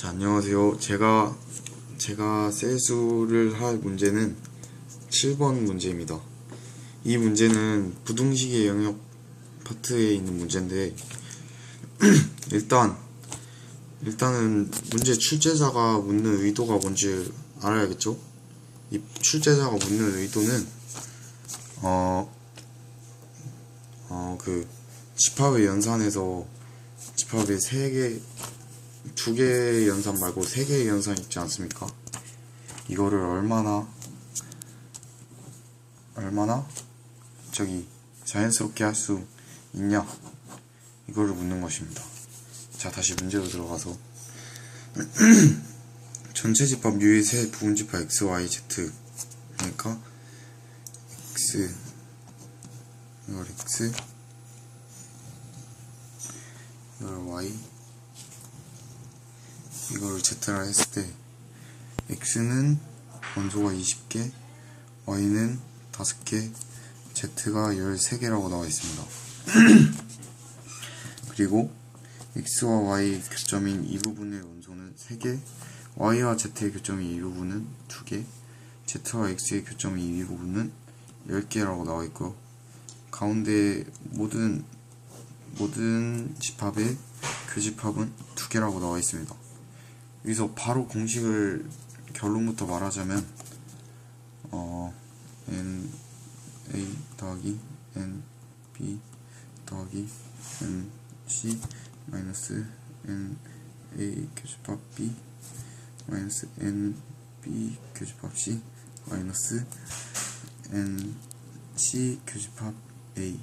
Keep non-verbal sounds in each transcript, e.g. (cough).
자, 안녕하세요. 제가, 제가 세수를 할 문제는 7번 문제입니다. 이 문제는 부등식의 영역 파트에 있는 문제인데, (clears throat) 일단, 일단은 문제 출제자가 묻는 의도가 뭔지 알아야겠죠? 이 출제자가 묻는 의도는, 어, 어, 그, 집합의 연산에서 집합의 3개, 두 개의 연산 말고 세 개의 연산 있지 않습니까? 이거를 얼마나 얼마나 저기 자연스럽게 할 수 있냐 이거를 묻는 것입니다. 자 다시 문제로 들어가서 (clears throat) 전체 집합 U의 세 부분 집합 X, Y, Z 그러니까 X 이걸 X 이걸 Y 이걸 Z라 했을 때 X는 원소가 20개, Y는 5개, Z가 13개라고 나와 있습니다. (clears throat) 그리고 X와 Y 교점인 이 부분의 원소는 3개, Y와 Z의 교점인 이 부분은 2개, Z와 X의 교점인 이 부분은 10개라고 나와 있고요. 가운데 모든 모든 집합의 교집합은 2개라고 나와 있습니다. 여기서 바로 공식을 결론부터 말하자면 어 n a 더하기 n b 더하기 n c 마이너스 n a 교집합 b 마이너스 n b 교집합 c 마이너스 n c 교집합 a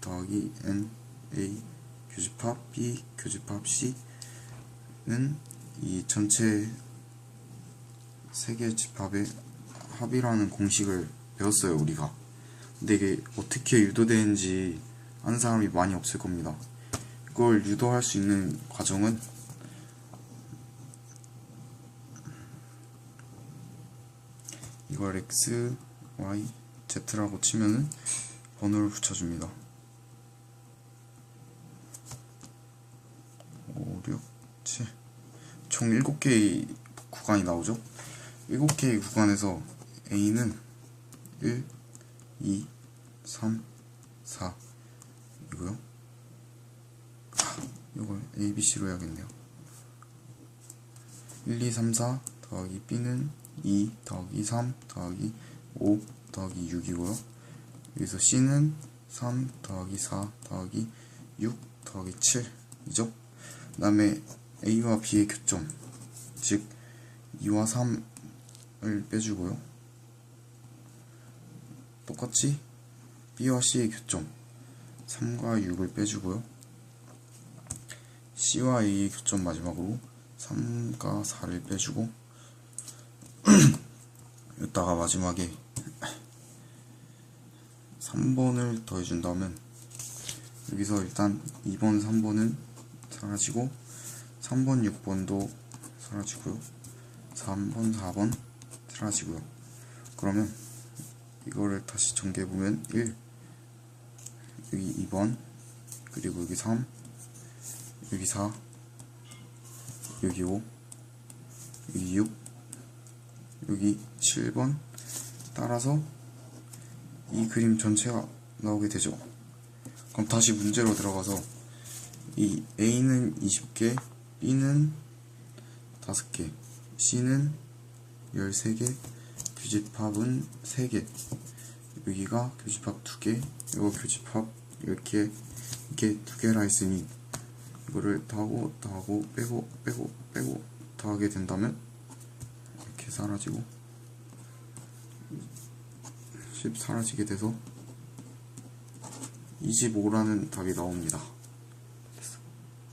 더하기 n a 교집합 b 교집합 c는 이 전체 세 개 집합의 합이라는 공식을 배웠어요 우리가. 근데 이게 어떻게 유도되는지 아는 사람이 많이 없을 겁니다. 이걸 유도할 수 있는 과정은 이걸 x, y, z라고 치면은 번호를 붙여줍니다. 5, 6, 7 총 7개의 구간이 나오죠. 7개의 구간에서 A는 1, 2, 3, 4 이고요. 아, 이걸 A, B, C로 해야겠네요. 1, 2, 3, 4 더하기 B는 2 더하기 3 더하기 5 더하기 6이고요. 여기서 C는 3 더하기 4 더하기 6 더하기 7이죠. 그 다음에 A와 B의 교점 즉 2와 3을 빼주고요. 똑같이 B와 C의 교점 3과 6을 빼주고요. C와 A의 교점 마지막으로 3과 4를 빼주고 (clears throat) 여기다가 마지막에 3번을 더해준다면 여기서 일단 2번, 3번은 사라지고 3번, 6번도 사라지고요. 3번, 4번 사라지고요. 그러면 이거를 다시 전개해보면 1 여기 2번 그리고 여기 3 여기 4 여기 5 여기 6 여기 7번 따라서 이 그림 전체가 나오게 되죠. 그럼 다시 문제로 들어가서 이 A는 20개 B는 5개, C는 13개, 교집합은 3개, 여기가 교집합 2개, 이거 교집합 10개, 이게 2개라 했으니 이거를 더하고 더하고 빼고 빼고 빼고 더하게 된다면 이렇게 사라지고 10 사라지게 돼서 25라는 답이 나옵니다.